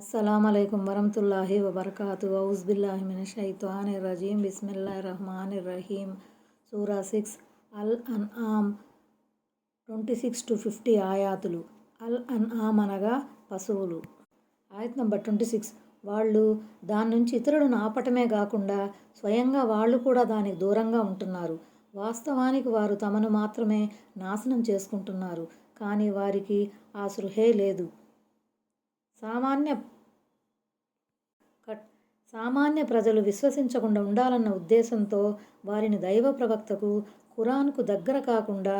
అస్సలం అయికం వరహతుల్లాహి వబర్కాతు ఔజ్బిల్లాహిమిన షైతాని రజీం బిస్మిల్లా రహమాన్ రహీం సూరా సిక్స్. అల్ అన్ ఆమ్ ట్వంటీ సిక్స్ టు ఫిఫ్టీ ఆయాతులు. అల్ అన్ ఆమ్ అనగా పశువులు. ఆయత్ నంబర్ ట్వంటీ సిక్స్. వాళ్ళు దాని నుంచి ఇతరులను ఆపటమే కాకుండా స్వయంగా వాళ్ళు కూడా దానికి దూరంగా ఉంటున్నారు. వాస్తవానికి వారు తమను మాత్రమే నాశనం చేసుకుంటున్నారు. కానీ వారికి ఆ సృహే లేదు. సామాన్య కట్ సామాన్య ప్రజలు విశ్వసించకుండా ఉండాలన్న ఉద్దేశంతో వారిని దైవ ప్రవక్తకు ఖురాన్కు దగ్గర కాకుండా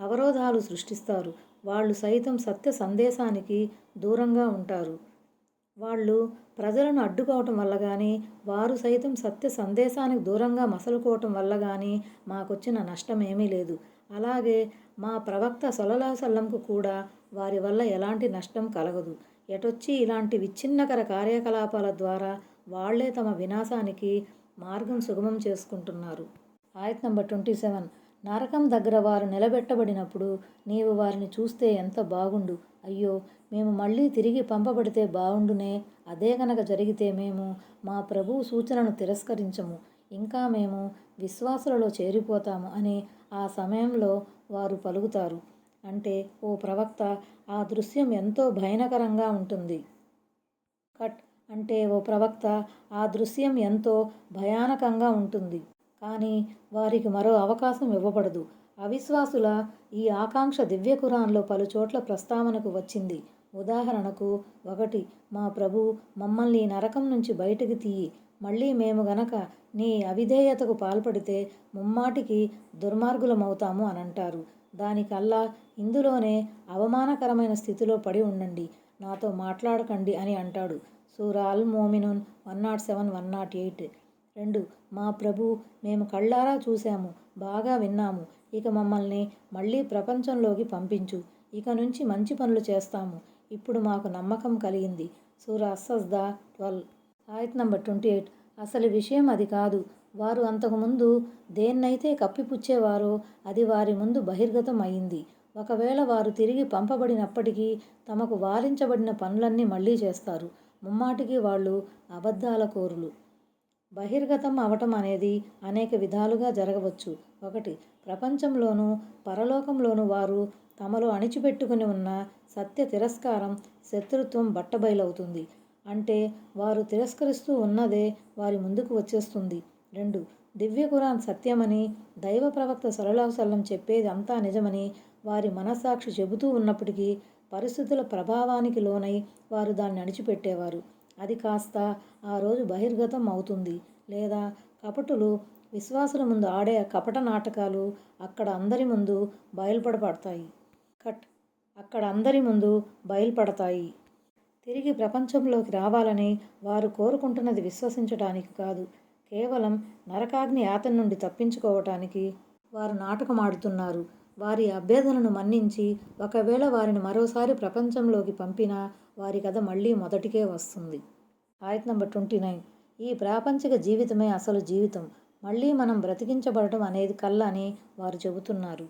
అవరోధాలు సృష్టిస్తారు. వాళ్ళు సైతం సత్య సందేశానికి దూరంగా ఉంటారు. వాళ్ళు ప్రజలను అడ్డుకోవటం వల్ల కానీ వారు సైతం సత్య సందేశానికి దూరంగా మసలుకోవటం వల్ల కానీ మాకొచ్చిన నష్టం ఏమీ లేదు. అలాగే మా ప్రవక్త సొలలాసల్లంకు కూడా వారి వల్ల ఎలాంటి నష్టం కలగదు. ఎటొచ్చి ఇలాంటి విచ్ఛిన్నకర కార్యకలాపాల ద్వారా వాళ్ళే తమ వినాశానికి మార్గం సుగమం చేసుకుంటున్నారు. ఆయత్ నంబర్ ట్వంటీ సెవెన్. నరకం దగ్గర వారు నిలబెట్టబడినప్పుడు నీవు వారిని చూస్తే ఎంత బాగుండు. అయ్యో మేము మళ్ళీ తిరిగి పంపబడితే బాగుండునే. అదే కనుక జరిగితే మేము మా ప్రభు సూచనను తిరస్కరించము. ఇంకా మేము విశ్వాసులలో చేరిపోతాము అని ఆ సమయంలో వారు పలుకుతారు. అంటే ఓ ప్రవక్త ఆ దృశ్యం ఎంతో భయానకరంగా ఉంటుంది. కట్ అంటే ఓ ప్రవక్త ఆ దృశ్యం ఎంతో భయానకంగా ఉంటుంది. కానీ వారికి మరో అవకాశం ఇవ్వబడదు. అవిశ్వాసుల ఈ ఆకాంక్ష దివ్య కురాన్లో పలు చోట్ల ప్రస్తావనకు వచ్చింది. ఉదాహరణకు ఒకటి మా ప్రభు మమ్మల్ని నరకం నుంచి బయటకు తీయి. మళ్ళీ మేము గనక నీ అవిధేయతకు పాల్పడితే ముమ్మాటికి దుర్మార్గులమవుతాము అని అంటారు దానికల్లా ఇందులోనే అవమానకరమైన స్థితిలో పడి ఉండండి. నాతో మాట్లాడకండి అని అంటాడు. సూరా అల్ మోమినున్ one nought seven one nought eight. రెండు మా ప్రభు మేము కళ్ళారా చూశాము. బాగా విన్నాము. ఇక మమ్మల్ని మళ్ళీ ప్రపంచంలోకి పంపించు. ఇక నుంచి మంచి పనులు చేస్తాము. ఇప్పుడు మాకు నమ్మకం కలిగింది. సూరా అస్సజ్దా ట్వెల్వ్. ఆయత్ నంబర్ ట్వంటీ ఎయిట్. అసలు విషయం అది కాదు. వారు అంతకుముందు దేన్నైతే కప్పిపుచ్చేవారో అది వారి ముందు బహిర్గతం అయింది ఒకవేళ వారు తిరిగి పంపబడినప్పటికీ తమకు వారించబడిన పనులన్నీ మళ్ళీ చేస్తారు. ముమ్మాటికి వాళ్ళు అబద్ధాల కోరులు. బహిర్గతం అవటం అనేది అనేక విధాలుగా జరగవచ్చు. ఒకటి ప్రపంచంలోనూ పరలోకంలోనూ వారు తమలో అణిచిపెట్టుకుని ఉన్న సత్య తిరస్కారం శత్రుత్వం బట్టబయలవుతుంది. అంటే వారు తిరస్కరిస్తూ ఉన్నదే వారి ముందుకు వచ్చేస్తుంది. రెండు దివ్య కురాన్ సత్యమని దైవ ప్రవక్త సలహాసల్లం చెప్పేది అంతా నిజమని వారి మనస్సాక్షి చెబుతూ ఉన్నప్పటికీ పరిస్థితుల ప్రభావానికి లోనై వారు దాన్ని అణిచిపెట్టేవారు. అది కాస్త ఆ రోజు బహిర్గతం అవుతుంది. లేదా కపటులు విశ్వాసుల ముందు ఆడే కపట నాటకాలు అక్కడ అందరి ముందు బయలుపడబడతాయి. కట్. అక్కడ అందరి ముందు బయలుపడతాయి. తిరిగి ప్రపంచంలోకి రావాలని వారు కోరుకుంటున్నది విశ్వసించడానికి కాదు. కేవలం నరకాగ్ని యాతన నుండి తప్పించుకోవటానికి వారు నాటకమాడుతున్నారు. వారి అభ్యర్థనను మన్నించి ఒకవేళ వారిని మరోసారి ప్రపంచంలోకి పంపినా వారి కథ మళ్ళీ మొదటికే వస్తుంది. ఆయత్ నంబర్ ట్వంటీ నైన్. ఈ ప్రాపంచిక జీవితమే అసలు జీవితం. మళ్ళీ మనం బ్రతికించబడటం అనేది కళ్ళ అని వారు చెబుతున్నారు.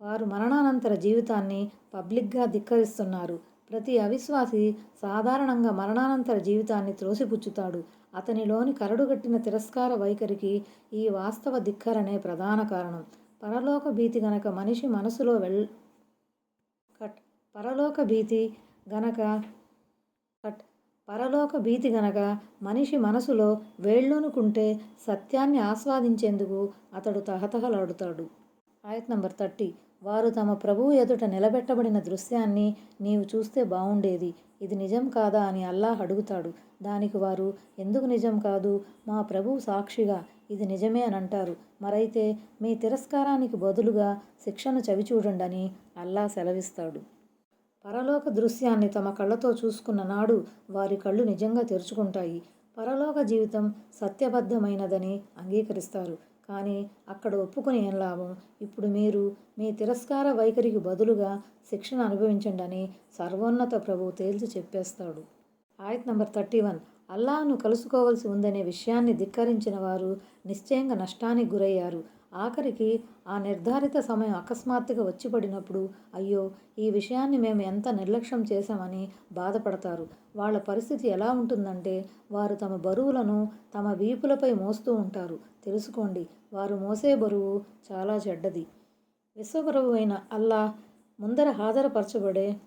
వారు మరణానంతర జీవితాన్ని పబ్లిక్గా ధిక్కరిస్తున్నారు. ప్రతి అవిశ్వాసి సాధారణంగా మరణానంతర జీవితాన్ని త్రోసిపుచ్చుతాడు. అతనిలోని కరడుగట్టిన తిరస్కార వైఖరికి ఈ వాస్తవ ధిక్కరనే ప్రధాన కారణం. పరలోక భీతి గనక మనిషి మనసులో వెల్ కట్ పరలోక భీతి గనక కట్ పరలోక భీతి గనక మనిషి మనసులో వేళ్ళూనుకుంటే సత్యాన్ని ఆస్వాదించేందుకు అతడు తహతహలాడుతాడు. ఆయత్ నంబర్ థర్టీ. వారు తమ ప్రభువు ఎదుట నిలబెట్టబడిన దృశ్యాన్ని నీవు చూస్తే బాగుండేది ఇది నిజం కాదా అని అల్లాహ్ అడుగుతాడు. దానికి వారు ఎందుకు నిజం కాదు? మా ప్రభువు సాక్షిగా ఇది నిజమే అని అంటారు. మరైతే మీ తిరస్కారానికి బదులుగా శిక్షను చవిచూడండి అల్లా సెలవిస్తాడు. పరలోక దృశ్యాన్ని తమ కళ్ళతో చూసుకున్న నాడు వారి కళ్ళు నిజంగా తెరుచుకుంటాయి. పరలోక జీవితం సత్యబద్ధమైనదని అంగీకరిస్తారు. కానీ అక్కడ ఒప్పుకుని ఏం లాభం? ఇప్పుడు మీరు మీ తిరస్కార వైఖరికి బదులుగా శిక్షణ అనుభవించండి అని సర్వోన్నత ప్రభు తేల్చి చెప్పేస్తాడు. ఆయత్ నంబర్ థర్టీ వన్. అల్లాను కలుసుకోవలసి ఉందనే విషయాన్ని ధిక్కరించిన వారు నిశ్చయంగా నష్టానికి గురయ్యారు. ఆఖరికి ఆ నిర్ధారిత సమయం అకస్మాత్తుగా వచ్చి పడినప్పుడు అయ్యో ఈ విషయాన్ని మేము ఎంత నిర్లక్ష్యం చేశామని బాధపడతారు. వాళ్ళ పరిస్థితి ఎలా ఉంటుందంటే వారు తమ బరువులను తమ వీపులపై మోస్తూ ఉంటారు. తెలుసుకోండి వారు మోసే బరువు చాలా చెడ్డది. విశ్వప్రభు అయిన అల్లా ముందర హాజరుపరచబడే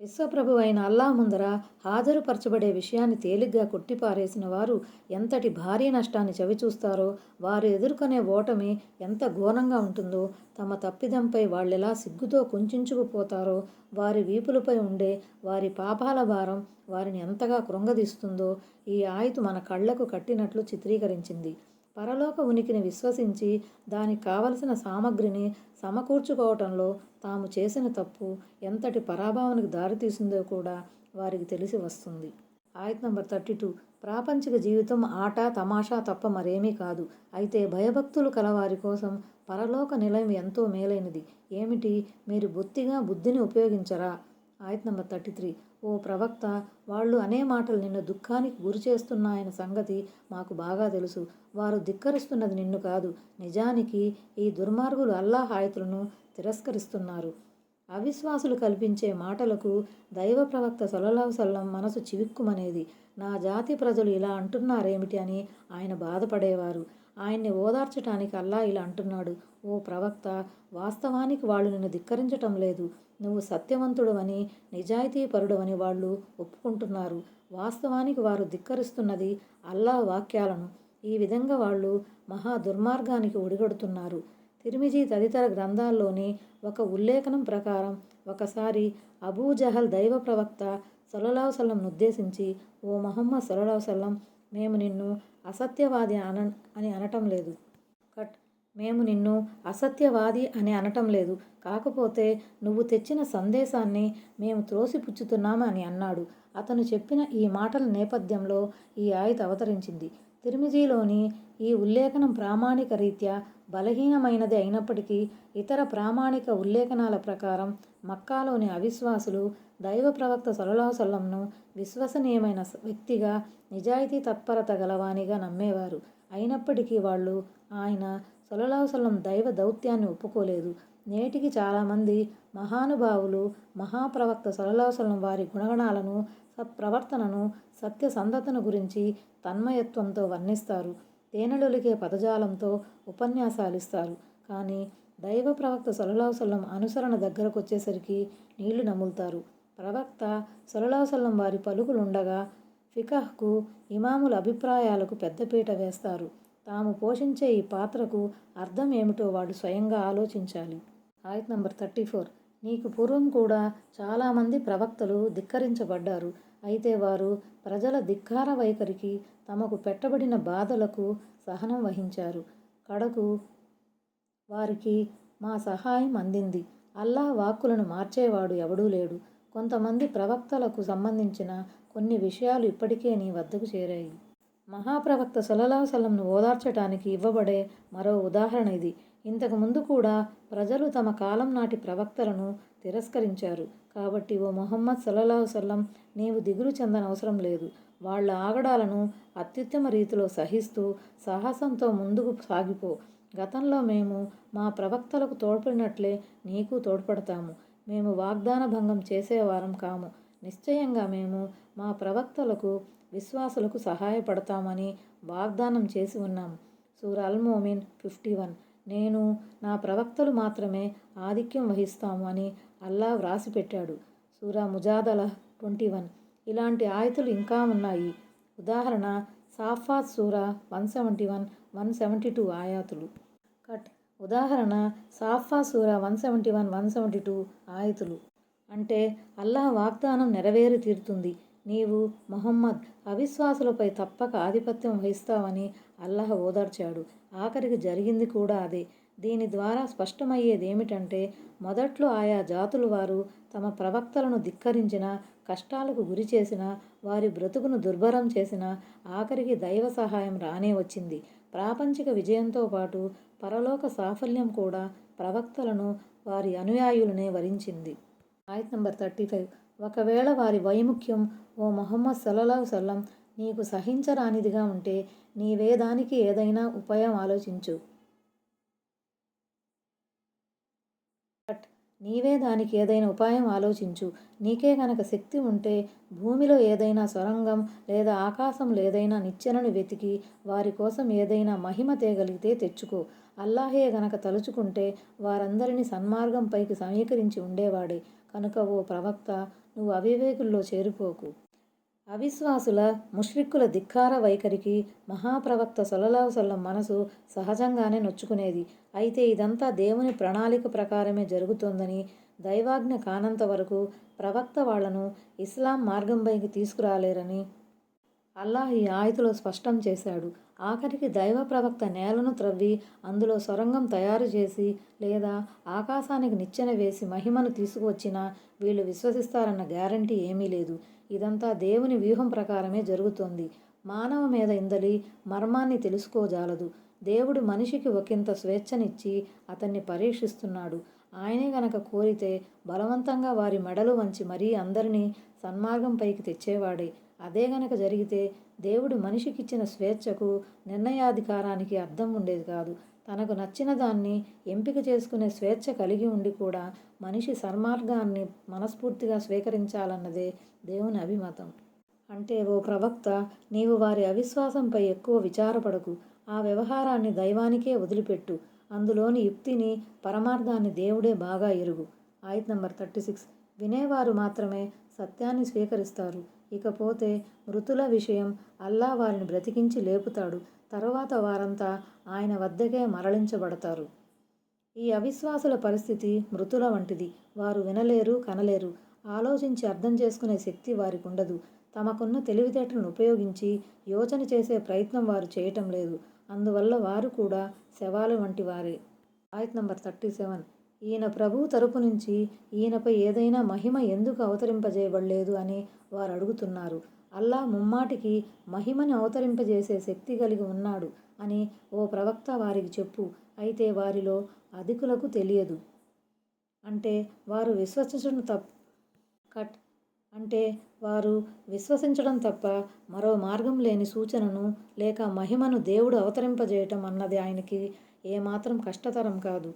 విశ్వప్రభు అయిన అల్లా ముందర హాజరుపరచబడే విషయాన్ని తేలిగ్గా కొట్టిపారేసిన వారు ఎంతటి భారీ నష్టాన్ని చవిచూస్తారో వారు ఎదుర్కొనే ఓటమి ఎంత ఘోరంగా ఉంటుందో తమ తప్పిదంపై వాళ్ళెలా సిగ్గుతో కుంచుకుపోతారో వారి వీపులపై ఉండే వారి పాపాల భారం వారిని ఎంతగా కృంగదీస్తుందో ఈ ఆయుధు మన కళ్ళకు కట్టినట్లు చిత్రీకరించింది. పరలోక ఉనికిని విశ్వసించి దానికి కావలసిన సామగ్రిని సమకూర్చుకోవటంలో తాము చేసిన తప్పు ఎంతటి పరాభావానికి దారితీసిందో కూడా వారికి తెలిసి వస్తుంది. ఆయత్ నంబర్ థర్టీ టూ. ప్రాపంచిక జీవితం ఆట తమాషా తప్ప మరేమీ కాదు. అయితే భయభక్తులు కలవారి కోసం పరలోక నిలయం ఎంతో మేలైనది. ఏమిటి? మీరు బొత్తిగా బుద్ధిని ఉపయోగించరా? ఆయత్ నంబర్ థర్టీ త్రీ. ఓ ప్రవక్త వాళ్ళు అనే మాటలు నిన్ను దుఃఖానికి గురి చేస్తున్నాయన్న సంగతి మాకు బాగా తెలుసు. వారు ధిక్కరిస్తున్నది నిన్ను కాదు. నిజానికి ఈ దుర్మార్గులు అల్లాహ్ ఆయతులను తిరస్కరిస్తున్నారు. అవిశ్వాసులు కల్పించే మాటలకు దైవ ప్రవక్త సొలలావు సల్లం మనసు చివిక్కుమనేది. నా జాతి ప్రజలు ఇలా అంటున్నారేమిటి అని ఆయన బాధపడేవారు. ఆయన్ని ఓదార్చటానికి అల్లా ఇలా అంటున్నాడు. ఓ ప్రవక్త వాస్తవానికి వాళ్ళు నిన్ను ధిక్కరించటం లేదు. నువ్వు సత్యవంతుడవని నిజాయితీపరుడవని వాళ్ళు ఒప్పుకుంటున్నారు. వాస్తవానికి వారు ధిక్కరిస్తున్నది అల్లా వాక్యాలను. ఈ విధంగా వాళ్ళు మహా దుర్మార్గానికి ఒడిగడుతున్నారు. తిరిమిజీ తదితర గ్రంథాల్లోని ఒక ఉల్లేఖనం ప్రకారం ఒకసారి అబూజహల్ దైవ ప్రవక్త సొలలావసల్లంను ఉద్దేశించి ఓ మహమ్మద్ సొలలావు మేము నిన్ను అసత్యవాది అన అని అనటం లేదు. మేము నిన్ను అసత్యవాది అని అనటం లేదు. కాకపోతే నువ్వు తెచ్చిన సందేశాన్ని మేము త్రోసిపుచ్చుతున్నామని అని అన్నాడు. అతను చెప్పిన ఈ మాటల నేపథ్యంలో ఈ ఆయుధ అవతరించింది. తిరుమిజీలోని ఈ ఉల్లేఖనం ప్రామాణిక రీత్యా బలహీనమైనది అయినప్పటికీ ఇతర ప్రామాణిక ఉల్లేఖనాల ప్రకారం మక్కాలోని అవిశ్వాసులు దైవ ప్రవక్త సల్లంను విశ్వసనీయమైన వ్యక్తిగా నిజాయితీ తత్పరత గలవానిగా నమ్మేవారు. అయినప్పటికీ వాళ్ళు ఆయన సొలలాసల్లం దైవ దౌత్యాన్ని ఒప్పుకోలేదు. నేటికి చాలామంది మహానుభావులు మహాప్రవక్త సలలాసలం వారి గుణగణాలను సత్ప్రవర్తనను సత్యసంధతను గురించి తన్మయత్వంతో వర్ణిస్తారు. తేనెలొలికే పదజాలంతో ఉపన్యాసాలిస్తారు. కానీ దైవ ప్రవక్త సొలలాసల్లం అనుసరణ దగ్గరకు వచ్చేసరికి నీళ్ళు నములుతారు. ప్రవక్త సొలలాసల్లం వారి పలుకులుండగా ఫికహ్కు ఇమాముల అభిప్రాయాలకు పెద్దపీట వేస్తారు. తాము పోషించే ఈ పాత్రకు అర్థం ఏమిటో వాడు స్వయంగా ఆలోచించాలి. ఆయత్ నంబర్ థర్టీ ఫోర్. నీకు పూర్వం కూడా చాలామంది ప్రవక్తలు ధిక్కరించబడ్డారు. అయితే వారు ప్రజల ధిక్కార వైఖరికి తమకు పెట్టబడిన బాధలకు సహనం వహించారు. కడకు వారికి మా సహాయం అందింది. అల్లా వాక్కులను మార్చేవాడు ఎవడూ లేడు. కొంతమంది ప్రవక్తలకు సంబంధించిన కొన్ని విషయాలు ఇప్పటికే నీ వద్దకు చేరాయి. మహాప్రవక్త సల్లల్లాహు సల్లంను ఓదార్చటానికి ఇవ్వబడే మరో ఉదాహరణ ఇది. ఇంతకు ముందు కూడా ప్రజలు తమ కాలం నాటి ప్రవక్తలను తిరస్కరించారు. కాబట్టి ఓ మొహమ్మద్ సల్లల్లాహు సల్లం నీవు దిగులు చెందనవసరం లేదు. వాళ్ళ ఆగడాలను అత్యుత్తమ రీతిలో సహిస్తూ సాహసంతో ముందుకు సాగిపో. గతంలో మేము మా ప్రవక్తలకు తోడ్పడినట్లే నీకు తోడ్పడతాము. మేము వాగ్దాన భంగం చేసేవారం కాము. నిశ్చయంగా మేము మా ప్రవక్తలకు విశ్వాసులకు సహాయపడతామని వాగ్దానం చేసి ఉన్నాం. సూర్ అల్ మోమిన్ ఫిఫ్టీ వన్. నేను నా ప్రవక్తలు మాత్రమే ఆధిక్యం వహిస్తాము అని అల్లా వ్రాసిపెట్టాడు. సూరా ముజాదల ట్వంటీ వన్. ఇలాంటి ఆయతులు ఇంకా ఉన్నాయి. ఉదాహరణ సాఫాత్ సూరా one seventy one one seventy two ఆయాతులు. Cut. ఉదాహరణ సాఫా సూరా one seventy one one seventy two ఆయతులు. అంటే అల్లాహ్ వాగ్దానం నెరవేరి తీరుతుంది. నీవు మొహమ్మద్ అవిశ్వాసులపై తప్పక ఆధిపత్యం వహిస్తావని అల్లాహ్ ఓదార్చాడు. ఆఖరికి జరిగింది కూడా అదే. దీని ద్వారా స్పష్టమయ్యేది ఏమిటంటే మొదట్లో ఆయా జాతులు వారు తమ ప్రవక్తలను ధిక్కరించిన కష్టాలకు గురి చేసిన వారి బ్రతుకును దుర్భరం చేసిన ఆఖరికి దైవ సహాయం రానే వచ్చింది. ప్రాపంచిక విజయంతో పాటు పరలోక సాఫల్యం కూడా ప్రవక్తలను వారి అనుయాయులనే వరించింది. ఆయత్ నంబర్ థర్టీ ఫైవ్. ఒకవేళ వారి వైముఖ్యం ఓ మొహమ్మద్ సల్లల్లాహు సల్లం నీకు సహించరానిదిగా ఉంటే నీవే దానికి ఏదైనా ఉపాయం ఆలోచించు. బట్ నీవే దానికి ఏదైనా ఉపాయం ఆలోచించు. నీకే గనక శక్తి ఉంటే భూమిలో ఏదైనా సొరంగం లేదా ఆకాశంలో ఏదైనా నిచ్చెనను వెతికి వారి కోసం ఏదైనా మహిమ తేగలిగితే తెచ్చుకో. అల్లాహే గనక తలుచుకుంటే వారందరినీ సన్మార్గంపైకి సమీకరించి ఉండేవాడే. కనుక ఓ ప్రవక్త నువ్వు అవివేకుల్లో చేరిపోకు. అవిశ్వాసుల ముష్రిక్కుల ధిక్కార వైఖరికి మహాప్రవక్త సొల్లలాహుసల్లం మనసు సహజంగానే నొచ్చుకునేది. అయితే ఇదంతా దేవుని ప్రణాళిక ప్రకారమే జరుగుతోందని దైవాజ్ఞ కానంత వరకు ప్రవక్త వాళ్ళను ఇస్లాం మార్గంపైకి తీసుకురాలేరని అల్లాహ్ ఈ ఆయతలో స్పష్టం చేశాడు. ఆఖరికి దైవ ప్రవక్త నేలను త్రవ్వి అందులో సొరంగం తయారు చేసి లేదా ఆకాశానికి నిచ్చెన వేసి మహిమను తీసుకువచ్చినా వీళ్ళు విశ్వసిస్తారన్న గ్యారంటీ ఏమీ లేదు. ఇదంతా దేవుని వ్యూహం ప్రకారమే జరుగుతోంది. మానవ మీద ఇందలి మర్మాన్ని తెలుసుకోజాలదు. దేవుడు మనిషికి ఒకంత స్వేచ్ఛనిచ్చి అతన్ని పరీక్షిస్తున్నాడు. ఆయనే గనక కోరితే బలవంతంగా వారి మెడలు వంచి మరీ అందరినీ సన్మార్గంపైకి తెచ్చేవాడే. అదే గనక జరిగితే దేవుడు మనిషికిచ్చిన స్వేచ్ఛకు నిర్ణయాధికారానికి అర్థం ఉండేది కాదు. తనకు నచ్చిన దాన్ని ఎంపిక చేసుకునే స్వేచ్ఛ కలిగి ఉండి కూడా మనిషి సన్మార్గాన్ని మనస్ఫూర్తిగా స్వీకరించాలన్నదే దేవుని అభిమతం. అంటే ఓ ప్రవక్త నీవు వారి అవిశ్వాసంపై ఎక్కువ విచారపడకు. ఆ వ్యవహారాన్ని దైవానికే వదిలిపెట్టు. అందులోని యుక్తిని పరమార్థాన్ని దేవుడే బాగా ఎరుగు. ఆయత్ నంబర్ థర్టీ సిక్స్. వినేవారు మాత్రమే సత్యాన్ని స్వీకరిస్తారు. ఇకపోతే మృతుల విషయం అల్లా వారిని బ్రతికించి లేపుతాడు. తరువాత వారంతా ఆయన వద్దకే మరలించబడతారు. ఈ అవిశ్వాసుల పరిస్థితి మృతుల వంటిది. వారు వినలేరు కనలేరు. ఆలోచించి అర్థం చేసుకునే శక్తి వారికి ఉండదు తమకున్న తెలివితేటలను ఉపయోగించి యోచన చేసే ప్రయత్నం వారు చేయటం లేదు. అందువల్ల వారు కూడా శవాలు వంటి వారే. ఆయత్ నంబర్ థర్టీ సెవెన్. ఈయన ప్రభువు తరపు నుంచి ఈయనపై ఏదైనా మహిమ ఎందుకు అవతరింపజేయబడలేదు అని వారు అడుగుతున్నారు అల్లా ముమ్మాటికి మహిమని అవతరింపజేసే శక్తి కలిగి ఉన్నాడు అని ఓ ప్రవక్త వారికి చెప్పు అయితే వారిలో అధికులకు తెలియదు. అంటే వారు విశ్వసించడం తప్ప కట్ అంటే వారు విశ్వసించడం తప్ప మరో మార్గం లేని సూచనను లేక మహిమను దేవుడు అవతరింపజేయటం అన్నది ఆయనకి ఏమాత్రం కష్టతరం కాదు.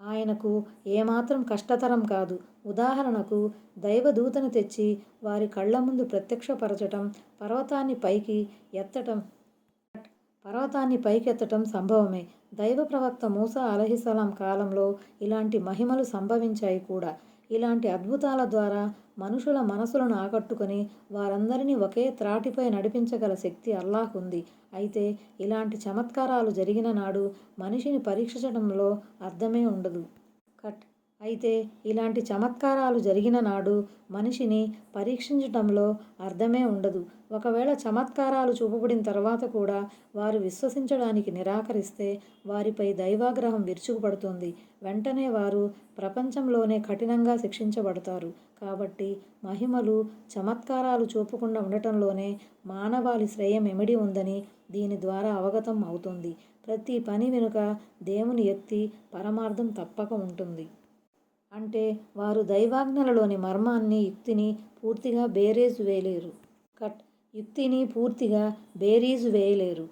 ఆయనకు ఏమాత్రం కష్టతరం కాదు. ఉదాహరణకు దైవదూతను తెచ్చి వారి కళ్ళ ముందు ప్రత్యక్షపరచటం పర్వతాన్ని పైకి ఎత్తటం పర్వతాన్ని పైకెత్తటం సంభవమే. దైవ ప్రవక్త మూసా అలహిసలాం కాలంలో ఇలాంటి మహిమలు సంభవించాయి కూడా. ఇలాంటి అద్భుతాల ద్వారా మనుషుల మనసులను ఆకట్టుకొని వారందరినీ ఒకే త్రాటిపై నడిపించగల శక్తి అల్లాహ్ ఉంది అయితే ఇలాంటి చమత్కారాలు జరిగిన నాడు మనిషిని పరీక్షించడంలో అర్థమే ఉండదు. కట్. అయితే ఇలాంటి చమత్కారాలు జరిగిన నాడు మనిషిని పరీక్షించటంలో అర్థమే ఉండదు. ఒకవేళ చమత్కారాలు చూపబడిన తర్వాత కూడా వారు విశ్వసించడానికి నిరాకరిస్తే వారిపై దైవాగ్రహం విరుచుకుపడుతుంది. వెంటనే వారు ప్రపంచంలోనే కఠినంగా శిక్షించబడతారు. కాబట్టి మహిమలు చమత్కారాలు చూపకుండా ఉండటంలోనే మానవాళి శ్రేయం ఎమిడి ఉందని దీని ద్వారా అవగతం అవుతుంది. ప్రతి పని వెనుక దేవుని ఎత్తి పరమార్థం తప్పక ఉంటుంది. అంటే వారు దైవాజ్ఞలలోని మర్మాన్ని యుక్తిని పూర్తిగా బేరేజ్ వేయలేరు కట్. యుక్తిని పూర్తిగా బేరీజు వేయలేరు.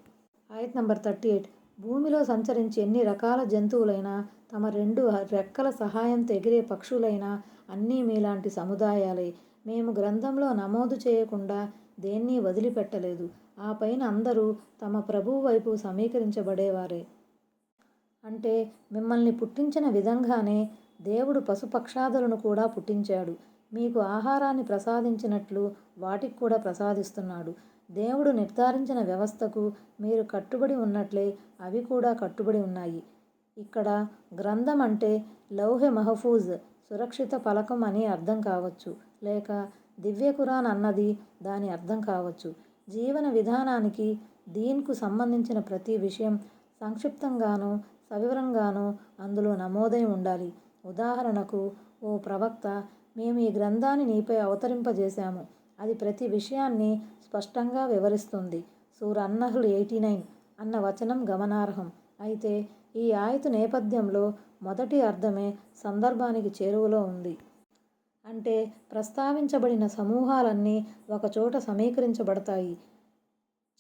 ఆయత్ నంబర్ థర్టీ ఎయిట్. భూమిలో సంచరించి ఎన్ని రకాల జంతువులైనా తమ రెండు రెక్కల సహాయంతో ఎగిరే పక్షులైనా అన్నీ మీలాంటి సముదాయాలే. మేము గ్రంథంలో నమోదు చేయకుండా దేన్ని వదిలిపెట్టలేదు. ఆ పైన అందరూ తమ ప్రభువు వైపు సమీకరించబడేవారే. అంటే మిమ్మల్ని పుట్టించిన విధంగానే దేవుడు పశుపక్షాదులను కూడా పుట్టించాడు. మీకు ఆహారాన్ని ప్రసాదించినట్లు వాటికి కూడా ప్రసాదిస్తున్నాడు. దేవుడు నిర్ధారించిన వ్యవస్థకు మీరు కట్టుబడి ఉన్నట్లే అవి కూడా కట్టుబడి ఉన్నాయి. ఇక్కడ గ్రంథం అంటే లౌహె మహఫూజ్ సురక్షిత పలకం అని అర్థం కావచ్చు. లేక దివ్య ఖురాన్ అన్నది దాని అర్థం కావచ్చు. జీవన విధానానికి దీన్కు సంబంధించిన ప్రతి విషయం సంక్షిప్తంగానో సవివరంగానో అందులో నమోదై ఉండాలి. ఉదాహరణకు ఓ ప్రవక్త మేము ఈ గ్రంథాన్ని నీపై అవతరింపజేశాము. అది ప్రతి విషయాన్ని స్పష్టంగా వివరిస్తుంది. సూర్ అన్నహుల్ ఎయిటీ నైన్ అన్న వచనం గమనార్హం. అయితే ఈ ఆయత నేపథ్యంలో మొదటి అర్థమే సందర్భానికి చేరువలో ఉంది. అంటే ప్రస్తావించబడిన సమూహాలన్నీ ఒకచోట సమీకరించబడతాయి.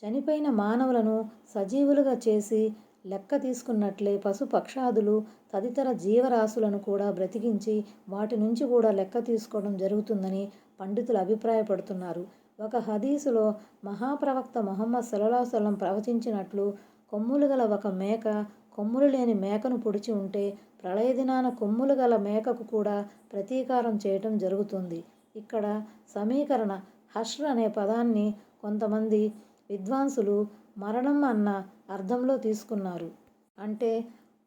చనిపోయిన మానవులను సజీవులుగా చేసి లెక్క తీసుకున్నట్లే పశుపక్షాదులు తదితర జీవరాశులను కూడా బ్రతికించి వాటి నుంచి కూడా లెక్క తీసుకోవడం జరుగుతుందని పండితులు అభిప్రాయపడుతున్నారు. ఒక హదీసులో మహాప్రవక్త మొహమ్మద్ సల్లల్లాహు ప్రవచించినట్లు కొమ్ములు గల ఒక మేక కొమ్ములు లేని మేకను పొడిచి ఉంటే ప్రళయ దినాన కొమ్ములు గల మేకకు కూడా ప్రతీకారం చేయటం జరుగుతుంది. ఇక్కడ సమీకరణ హష్ర్ అనే పదాన్ని కొంతమంది విద్వాంసులు మరణం అన్న అర్థంలో తీసుకున్నారు. అంటే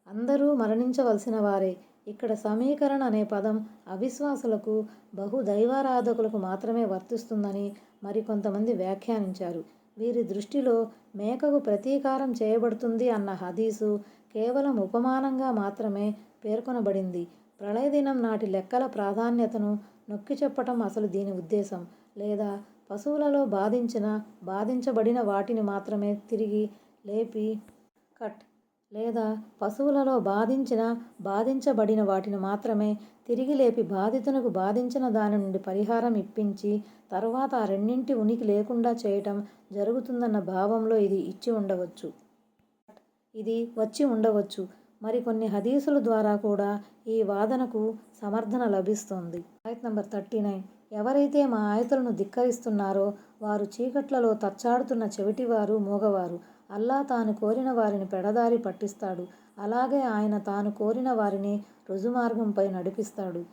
అందరూ మరణించవలసిన వారే. ఇక్కడ సమీకరణ అనే పదం అవిశ్వాసులకు బహు దైవారాధకులకు మాత్రమే వర్తిస్తుందని మరికొంతమంది వ్యాఖ్యానించారు. వీరి దృష్టిలో మేకకు ప్రతీకారం చేయబడుతుంది అన్న హదీసు కేవలం ఉపమానంగా మాత్రమే పేర్కొనబడింది. ప్రళయదినం నాటి లెక్కల ప్రాధాన్యతను నొక్కి చెప్పటం అసలు దీని ఉద్దేశం. లేదా పశువులలో బాధించిన బాధించబడిన వాటిని మాత్రమే తిరిగి లేపి కట్. లేదా పశువులలో బాధించిన బాధించబడిన వాటిని మాత్రమే తిరిగి లేపి బాధితునకు బాధించిన దాని నుండి పరిహారం ఇప్పించి తర్వాత ఆ రెండింటి ఉనికి లేకుండా చేయటం జరుగుతుందన్న భావంలో ఇది ఇచ్చి ఉండవచ్చు. ఇది వచ్చి ఉండవచ్చు. మరికొన్ని హదీసుల ద్వారా కూడా ఈ వాదనకు సమర్థన లభిస్తుంది. ఆయత్ నంబర్ థర్టీ నైన్. ఎవరైతే మా ఆయతలను ధిక్కరిస్తున్నారో వారు చీకట్లలో తచ్చాడుతున్న చెవిటివారు మూగవారు. అల్లా తాను కోరిన వారిని పెడదారి పట్టిస్తాడు. అలాగే ఆయన తాను కోరిన వారిని రుజుమార్గంపై నడిపిస్తాడు.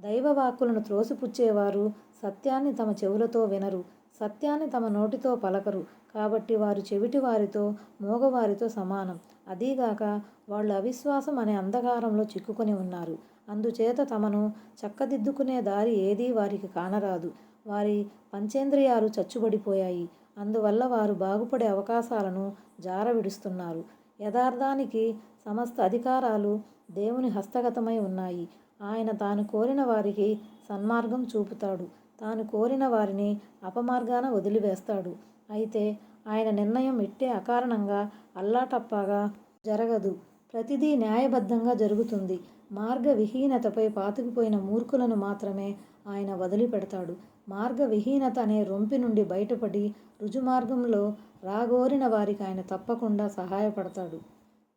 దైవ వాక్కులను త్రోసిపుచ్చేవారు సత్యాన్ని తమ చెవులతో వినరు. సత్యాన్ని తమ నోటితో పలకరు. కాబట్టి వారు చెవిటి వారితో మూగవారితో సమానం. అదీగాక వాళ్ళు అవిశ్వాసం అనే అంధకారంలో చిక్కుకొని ఉన్నారు. అందుచేత తమను చక్కదిద్దుకునే దారి ఏదీ వారికి కానరాదు. వారి పంచేంద్రియాలు చచ్చుబడిపోయాయి. అందువల్ల వారు బాగుపడే అవకాశాలను జారవిడుస్తున్నారు. యథార్థానికి సమస్త అధికారాలు దేవుని హస్తగతమై ఉన్నాయి. ఆయన తాను కోరిన వారికి సన్మార్గం చూపుతాడు. తాను కోరిన వారిని అపమార్గాన వదిలివేస్తాడు. అయితే ఆయన నిర్ణయం ఇట్టే అకారణంగా అల్లాటప్పాగా జరగదు. ప్రతిదీ న్యాయబద్ధంగా జరుగుతుంది. మార్గ విహీనతపై పాతుకుపోయిన మూర్ఖులను మాత్రమే ఆయన వదిలిపెడతాడు. మార్గవిహీనత అనే రొంపి నుండి బయటపడి రుజుమార్గంలో రాగోరిన వారికి ఆయన తప్పకుండా సహాయపడతాడు.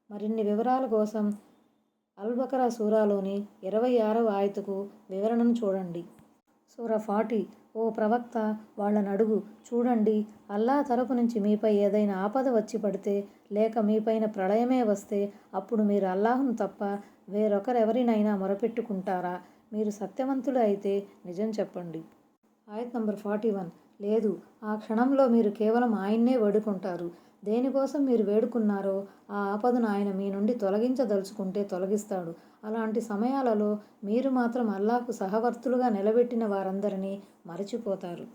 మరిన్ని వివరాల కోసం అల్బకరా సూరాలోని ఇరవై ఆరవ ఆయతకు వివరణను చూడండి. సూర ఫార్టీ ఓ ప్రవక్త వాళ్ళని అడుగు చూడండి అల్లా తరపు నుంచి మీపై ఏదైనా ఆపద వచ్చి పడితే లేక మీపైన ప్రళయమే వస్తే అప్పుడు మీరు అల్లాహును తప్ప వేరొకరెవరినైనా మొరపెట్టుకుంటారా? మీరు సత్యవంతులు అయితే నిజం చెప్పండి. ఆయత్ నంబర్ ఫార్టీ వన్. లేదు ఆ క్షణంలో మీరు కేవలం ఆయన్నే వేడుకుంటారు. దేనికోసం మీరు వేడుకున్నారో ఆ ఆపదను ఆయన మీ నుండి తొలగించదలుచుకుంటే తొలగిస్తాడు. అలాంటి సమయాలలో మీరు మాత్రం అల్లాకు సహవర్తులుగా నిలబెట్టిన వారందరినీ మరచిపోతారు.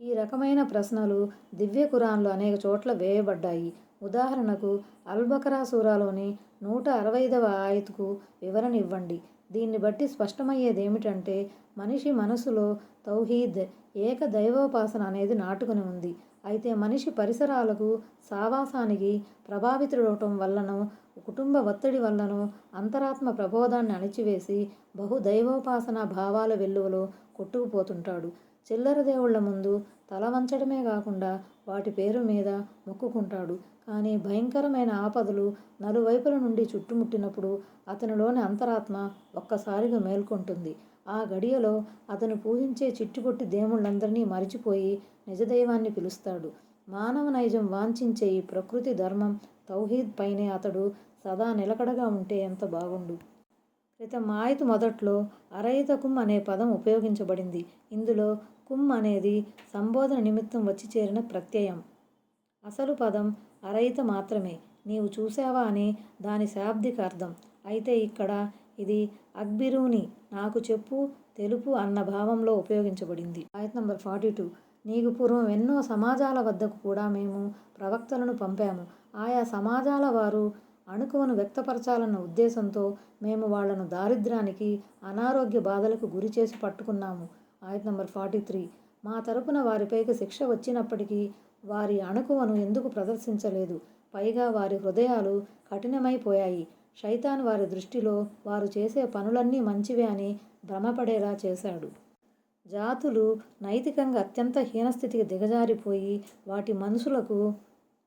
ఈ రకమైన ప్రశ్నలు దివ్య కురాన్లో అనేక చోట్ల వేయబడ్డాయి. ఉదాహరణకు అల్బకరా సూరాలోని నూట అరవైదవ ఆయత్కు వివరణ ఇవ్వండి. దీన్ని బట్టి స్పష్టమయ్యేది ఏమిటంటే మనిషి మనసులో తౌహీద్ ఏక దైవోపాసన అనేది నాటుకుని ఉంది. అయితే మనిషి పరిసరాలకు సావాసానికి ప్రభావితుడవటం వల్లనో కుటుంబ ఒత్తిడి వల్లనో అంతరాత్మ ప్రబోధాన్ని అణిచివేసి బహు దైవోపాసన భావాల వెల్లువలో కొట్టుకుపోతుంటాడు. చిల్లర దేవుళ్ళ ముందు తల వంచడమే కాకుండా వాటి పేరు మీద మొక్కుకుంటాడు. కానీ భయంకరమైన ఆపదలు నలువైపుల నుండి చుట్టుముట్టినప్పుడు అతనిలోని అంతరాత్మ ఒక్కసారిగా మేల్కొంటుంది. ఆ గడియలో అతను పూజించే చిట్టుపొట్టి దేవుళ్ళందరినీ మరిచిపోయి నిజదైవాన్ని పిలుస్తాడు. మానవ నైజం వాంఛించే ఈ ప్రకృతి ధర్మం తౌహీద్ పైనే అతడు సదా నిలకడగా ఉంటే ఎంత బాగుండు. క్రితం మాయత మొదట్లో అరయిత కుమ్ అనే పదం ఉపయోగించబడింది. ఇందులో కుమ్ అనేది సంబోధన నిమిత్తం వచ్చి చేరిన ప్రత్యయం. అసలు పదం అరయిత మాత్రమే. నీవు చూసావా అని దాని శాబ్దిక అర్థం. అయితే ఇక్కడ ఇది అక్బిరూని నాకు చెప్పు తెలుపు అన్న భావంలో ఉపయోగించబడింది. ఆయత్ నంబర్ ఫార్టీ టూ. నీకు పూర్వం ఎన్నో సమాజాల వద్దకు కూడా మేము ప్రవక్తలను పంపాము. ఆయా సమాజాల వారు అణుకువను వ్యక్తపరచాలన్న ఉద్దేశంతో మేము వాళ్ళను దారిద్ర్యానికి అనారోగ్య బాధలకు గురి చేసి పట్టుకున్నాము. ఆయత్ నంబర్ ఫార్టీ త్రీ. మా తరపున వారిపైకి శిక్ష వచ్చినప్పటికీ వారి అణుకువను ఎందుకు ప్రదర్శించలేదు? పైగా వారి హృదయాలు కఠినమైపోయాయి. శైతాన్ వారి దృష్టిలో వారు చేసే పనులన్నీ మంచివే అని భ్రమపడేలా చేశాడు. జాతులు నైతికంగా అత్యంత హీనస్థితికి దిగజారిపోయి వాటి మనుషులకు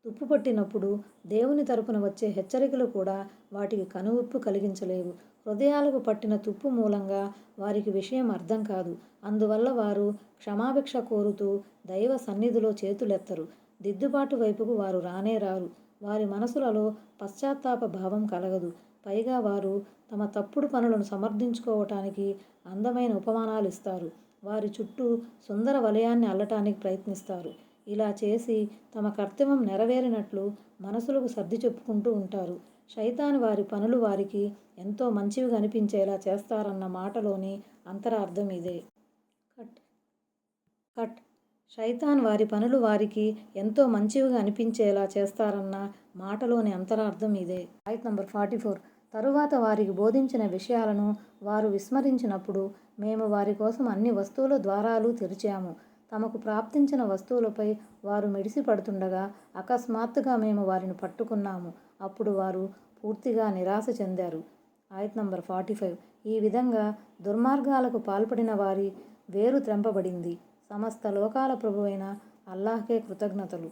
తుప్పు పట్టినప్పుడు దేవుని తరపున వచ్చే హెచ్చరికలు కూడా వాటికి కనువిప్పు కలిగించలేవు. హృదయాలకు పట్టిన తుప్పు మూలంగా వారికి విషయం అర్థం కాదు. అందువల్ల వారు క్షమాభిక్ష కోరుతూ దైవ సన్నిధిలో చేతులెత్తరు. దిద్దుబాటు వైపుకు వారు రానే రారు. వారి మనసులలో పశ్చాత్తాప భావం కలగదు. పైగా వారు తమ తప్పుడు పనులను సమర్థించుకోవటానికి అందమైన ఉపమానాలు ఇస్తారు. వారి చుట్టూ సుందర వలయాన్ని అల్లటానికి ప్రయత్నిస్తారు. ఇలా చేసి తమ కర్తవ్యం నెరవేరినట్లు మనసులకు సర్ది చెప్పుకుంటూ ఉంటారు. శైతాన్ వారి పనులు వారికి ఎంతో మంచివిగా అనిపించేలా చేస్తారన్న మాటలోని అంతరార్థం ఇదే. కట్. కట్. శైతాన్ వారి పనులు వారికి ఎంతో మంచివిగా అనిపించేలా చేస్తారన్న మాటలోని అంతరార్థం ఇదే. Point number forty four. తరువాత వారికి బోధించిన విషయాలను వారు విస్మరించినప్పుడు మేము వారి కోసం అన్ని వస్తువుల ద్వారాలు తెరిచాము. తమకు ప్రాప్తించిన వస్తువులపై వారు మెడిసి పడుతుండగా అకస్మాత్తుగా మేము వారిని పట్టుకున్నాము. అప్పుడు వారు పూర్తిగా నిరాశ చెందారు. ఆయత్ నంబర్ ఫార్టీ ఫైవ్. ఈ విధంగా దుర్మార్గాలకు పాల్పడిన వారి వేరు త్రెంపబడింది సమస్త లోకాల ప్రభువైన అల్లాహ్కే కృతజ్ఞతలు.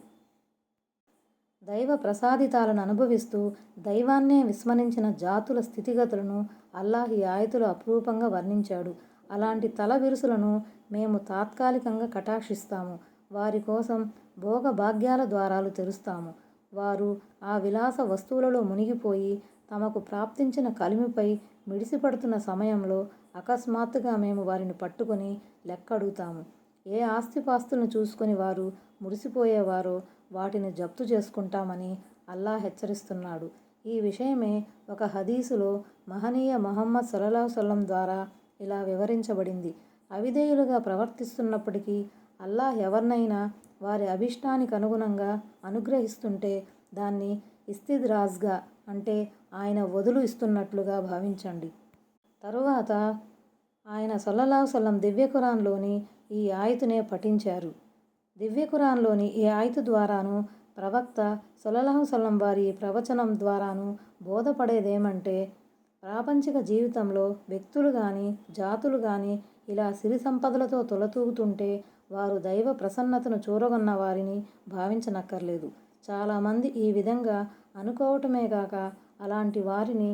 దైవ ప్రసాదితాలను అనుభవిస్తూ దైవాన్నే విస్మరించిన జాతుల స్థితిగతులను అల్లాహ్ ఈ ఆయతులు అపురూపంగా వర్ణించాడు. అలాంటి తల విరుసులను మేము తాత్కాలికంగా కటాక్షిస్తాము. వారి కోసం భోగ భాగ్యాల ద్వారాలు తెరుస్తాము. వారు ఆ విలాస వస్తువులలో మునిగిపోయి తమకు ప్రాప్తించిన కలిమిపై మిడిసిపడుతున్న సమయంలో అకస్మాత్తుగా మేము వారిని పట్టుకొని లెక్కడుగుతాము. ఏ ఆస్తిపాస్తులను చూసుకొని వారు మురిసిపోయేవారో వాటిని జప్తు చేసుకుంటామని అల్లా హెచ్చరిస్తున్నాడు. ఈ విషయమే ఒక హదీసులో మహనీయ మొహమ్మద్ సల్లల్లాహు సల్లం ద్వారా ఇలా వివరించబడింది. అవిధేయులుగా ప్రవర్తిస్తున్నప్పటికీ అల్లాహ్ ఎవరినైనా వారి అభిష్టానికి అనుగుణంగా అనుగ్రహిస్తుంటే దాన్ని ఇస్తిద్రాజ్గా అంటే ఆయన వదులు ఇస్తున్నట్లుగా భావించండి. తరువాత ఆయన సల్లల్లాహు సల్లం దివ్య ఖురాన్లోని ఈ ఆయుతునే పఠించారు. దివ్య ఖురాన్లోని ఈ ఆయతు ద్వారాను ప్రవక్త సల్లల్లాహు వారి ప్రవచనం ద్వారాను బోధపడేదేమంటే ప్రాపంచిక జీవితంలో వ్యక్తులు కానీ జాతులు కానీ ఇలా సిరి సంపదలతో తొలతూగుతుంటే వారు దైవ ప్రసన్నతను చూరగొన్న వారిని భావించనక్కర్లేదు. చాలామంది ఈ విధంగా అనుకోవటమే కాక అలాంటి వారిని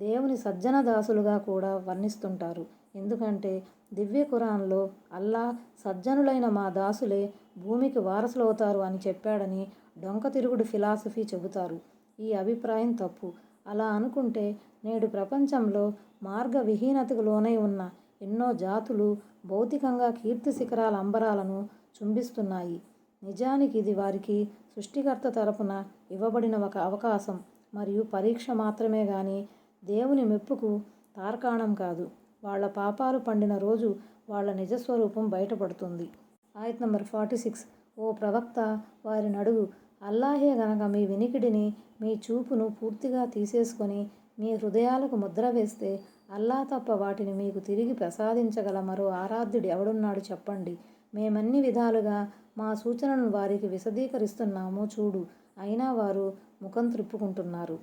దేవుని సజ్జన దాసులుగా కూడా వర్ణిస్తుంటారు. ఎందుకంటే దివ్య ఖురాన్లో అల్లా సజ్జనులైన మా దాసులే భూమికి వారసులవుతారు అని చెప్పాడని డొంక తిరుగుడు ఫిలాసఫీ చెబుతారు. ఈ అభిప్రాయం తప్పు. అలా అనుకుంటే నేడు ప్రపంచంలో మార్గ విహీనతకు లోనై ఉన్న ఎన్నో జాతులు భౌతికంగా కీర్తి శిఖరాల అంబరాలను చుంబిస్తున్నాయి. నిజానికి ఇది వారికి సృష్టికర్త తరపున ఇవ్వబడిన ఒక అవకాశం. మరియు పరీక్ష మాత్రమే కానీ దేవుని మెప్పుకు తార్కాణం కాదు. వాళ్ళ పాపాలు పండిన రోజు వాళ్ళ నిజస్వరూపం బయటపడుతుంది. ఆయత్ నంబర్ ఫార్టీ సిక్స్. ఓ ప్రవక్త వారి నడుగు అల్లాహే గనక మీ వినికిడిని మీ చూపును పూర్తిగా తీసేసుకొని మీ హృదయాలకు ముద్ర వేస్తే అల్లా తప్ప వాటిని మీకు తిరిగి ప్రసాదించగల మరో ఆరాధ్యుడు ఎవడున్నాడు చెప్పండి. మేమన్ని విధాలుగా మా సూచనలను వారికి విశదీకరిస్తున్నాము చూడు. అయినా వారు ముఖం త్రిప్పుకుంటున్నారు.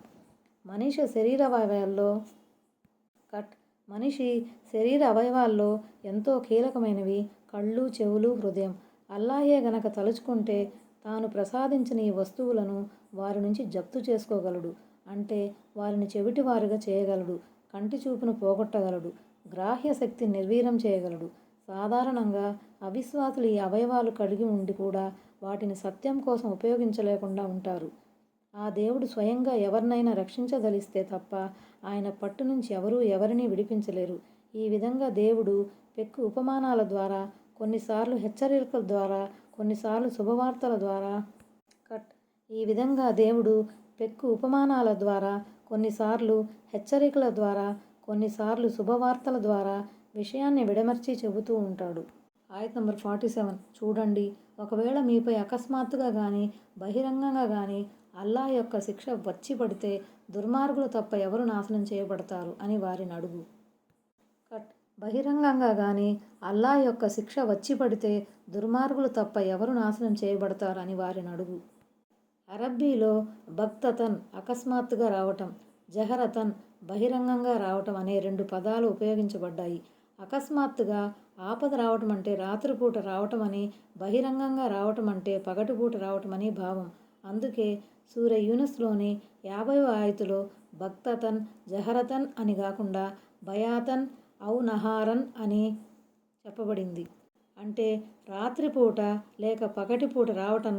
మనిషి శరీర అవయవాల్లో కట్. మనిషి శరీర అవయవాల్లో ఎంతో కీలకమైనవి కళ్ళు చెవులు హృదయం. అల్లాహే గనక తలుచుకుంటే తాను ప్రసాదించిన ఈ వస్తువులను వారి నుంచి జప్తు చేసుకోగలడు. అంటే వారిని చెవిటివారుగా చేయగలడు కంటి చూపును పోగొట్టగలడు గ్రాహ్య శక్తిని నిర్వీర్యం చేయగలడు. సాధారణంగా అవిశ్వాసులు ఈ అవయవాలు కలిగి ఉండి కూడా వాటిని సత్యం కోసం ఉపయోగించలేకుండా ఉంటారు. ఆ దేవుడు స్వయంగా ఎవరినైనా రక్షించదలిస్తే తప్ప ఆయన పట్టు నుంచి ఎవరూ ఎవరిని విడిపించలేరు. ఈ విధంగా దేవుడు పెక్కు ఉపమానాల ద్వారా కొన్నిసార్లు హెచ్చరికల ద్వారా కొన్నిసార్లు శుభవార్తల ద్వారా కట్. ఈ విధంగా దేవుడు పెక్కు ఉపమానాల ద్వారా కొన్నిసార్లు హెచ్చరికల ద్వారా కొన్నిసార్లు శుభవార్తల ద్వారా విషయాన్ని విడమర్చి చెబుతూ ఉంటాడు. ఆయత్ నంబర్ ఫార్టీ సెవెన్. చూడండి ఒకవేళ మీపై అకస్మాత్తుగా కానీ బహిరంగంగా కానీ అల్లా యొక్క శిక్ష వచ్చి పడితే దుర్మార్గులు తప్ప ఎవరు నాశనం చేయబడతారు అని వారిని అడుగు. కట్. బహిరంగంగా కానీ అల్లా యొక్క శిక్ష వచ్చి పడితే దుర్మార్గులు తప్ప ఎవరు నాశనం చేయబడతారు అని వారిని అడుగు. అరబ్బీలో భక్తతన్ అకస్మాత్తుగా రావటం జహరతన్ బహిరంగంగా రావటం అనే రెండు పదాలు ఉపయోగించబడ్డాయి. అకస్మాత్తుగా ఆపద రావటం అంటే రాత్రిపూట రావటం అని బహిరంగంగా రావటం అంటే పగటిపూట రావటం అని భావం. అందుకే సూర్య యూనస్లోని యాభై ఆయుతులో భక్తతన్ జహరతన్ అని కాకుండా భయాతన్ ఔనహారన్ అని చెప్పబడింది. అంటే రాత్రిపూట లేక పగటిపూట రావటం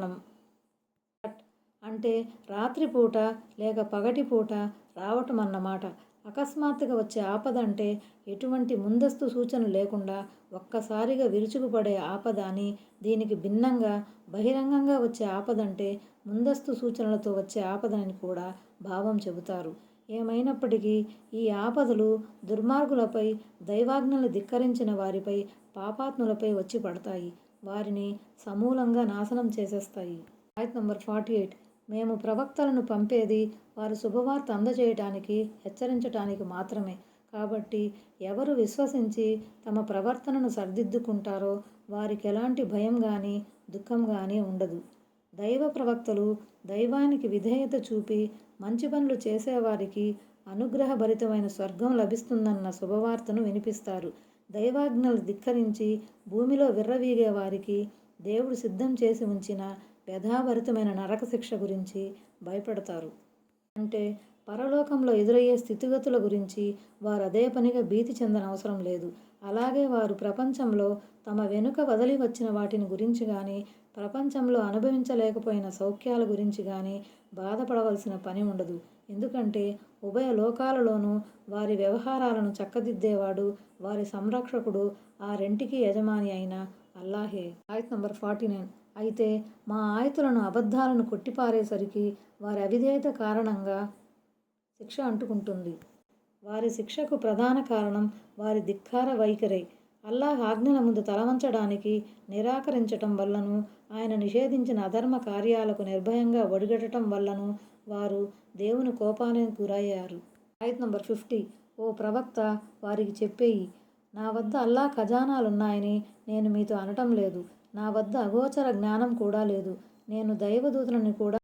అంటే రాత్రిపూట లేక పగటిపూట రావటం అన్నమాట అకస్మాత్తుగా వచ్చే ఆపద అంటే ఎటువంటి ముందస్తు సూచన లేకుండా ఒక్కసారిగా విరుచుకుపడే ఆపద అని దీనికి భిన్నంగా బహిరంగంగా వచ్చే ఆపద అంటే ముందస్తు సూచనలతో వచ్చే ఆపదని కూడా భావం చెబుతారు. ఏమైనప్పటికీ ఈ ఆపదలు దుర్మార్గులపై దైవాజ్ఞలు ధిక్కరించిన వారిపై పాపాత్ములపై వచ్చి పడతాయి. వారిని సమూలంగా నాశనం చేసేస్తాయి. ఆయత్ నంబర్ ఫార్టీ ఎయిట్. మేము ప్రవక్తలను పంపేది వారు శుభవార్త అందజేయటానికి హెచ్చరించటానికి మాత్రమే. కాబట్టి ఎవరు విశ్వసించి తమ ప్రవర్తనను సరిదిద్దుకుంటారో వారికి ఎలాంటి భయం కానీ దుఃఖం కానీ ఉండదు. దైవ ప్రవక్తలు దైవానికి విధేయత చూపి మంచి పనులు చేసేవారికి అనుగ్రహభరితమైన స్వర్గం లభిస్తుందన్న శుభవార్తను వినిపిస్తారు. దైవాజ్ఞలు ధిక్కరించి భూమిలో విర్రవీగే వారికి దేవుడు సిద్ధం చేసి ఉంచిన వ్యధాభరితమైన నరక శిక్ష గురించి భయపడతారు. అంటే పరలోకంలో ఎదురయ్యే స్థితిగతుల గురించి వారు అదే పనిగా భీతి చెందనవసరం లేదు. అలాగే వారు ప్రపంచంలో తమ వెనుక వదిలి వచ్చిన వాటిని గురించి కానీ ప్రపంచంలో అనుభవించలేకపోయిన సౌఖ్యాల గురించి కానీ బాధపడవలసిన పని ఉండదు. ఎందుకంటే ఉభయ లోకాలలోనూ వారి వ్యవహారాలను చక్కదిద్దేవాడు వారి సంరక్షకుడు ఆ రెంటికి యజమాని అయిన అల్లాహే. ఆయత్ నంబర్ ఫార్టీ నైన్. అయితే మా ఆయతులను అబద్ధాలను కొట్టిపారేసరికి వారి అవిధేయత కారణంగా శిక్ష అంటుకుంటుంది. వారి శిక్షకు ప్రధాన కారణం వారి ధిక్కార వైఖరే. అల్లాహ్ ఆజ్ఞల ముందు తలవంచడానికి నిరాకరించటం వల్లను ఆయన నిషేధించిన అధర్మ కార్యాలకు నిర్భయంగా ఒడిగట్టడం వల్లను వారు దేవుని కోపానికి గురయ్యారు. ఆయత్ నంబర్ ఫిఫ్టీ. ఓ ప్రవక్త వారికి చెప్పేయి నా వద్ద అల్లా ఖజానాలున్నాయని నేను మీతో అనటం లేదు. నా వద్ద అగోచర జ్ఞానం కూడా లేదు. నేను దైవదూతలను కూడా